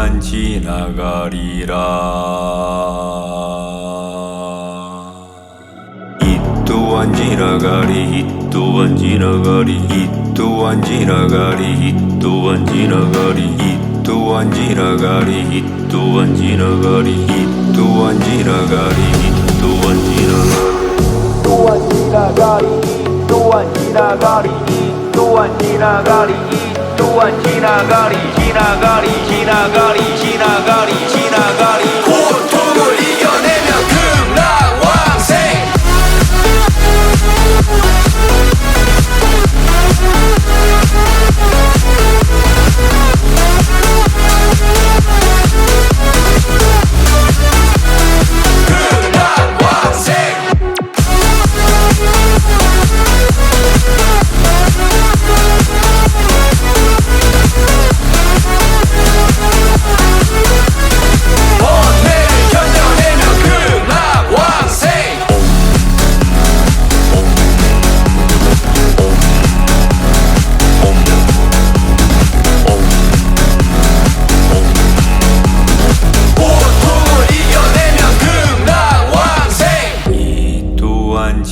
또한 지나가리라 이 또한 지나가리 이 또한 지나가리 이 또한 지나가리 이 또한 지나가리 이 또한 지나가리 이 또한 지나가리 이 또한 지나가리 이 또한 지나가리 또한 지나가리 또한 지나가리 또한 지나가리 또한 지나가리 지나가리 I got it.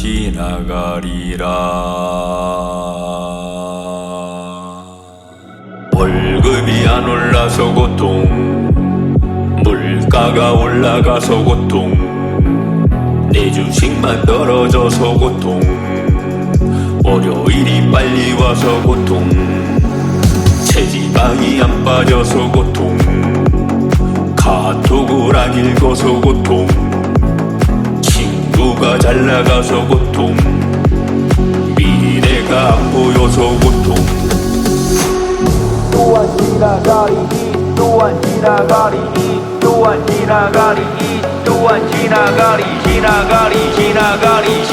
지나가리라. 월급이 안 올라서 고통 물가가 올라가서 고통 내 주식만 떨어져서 고통 월요일이 빨리 와서 고통 체지방이 안 빠져서 고통 카톡을 안 읽어서 고통 친구가 잘 나가서 고통. 미래가 안 보여서 고통. 또한 지나가리 또한 지나가리 또한 지나가리 또한 지나가리 지나가리 지나가리 지나가리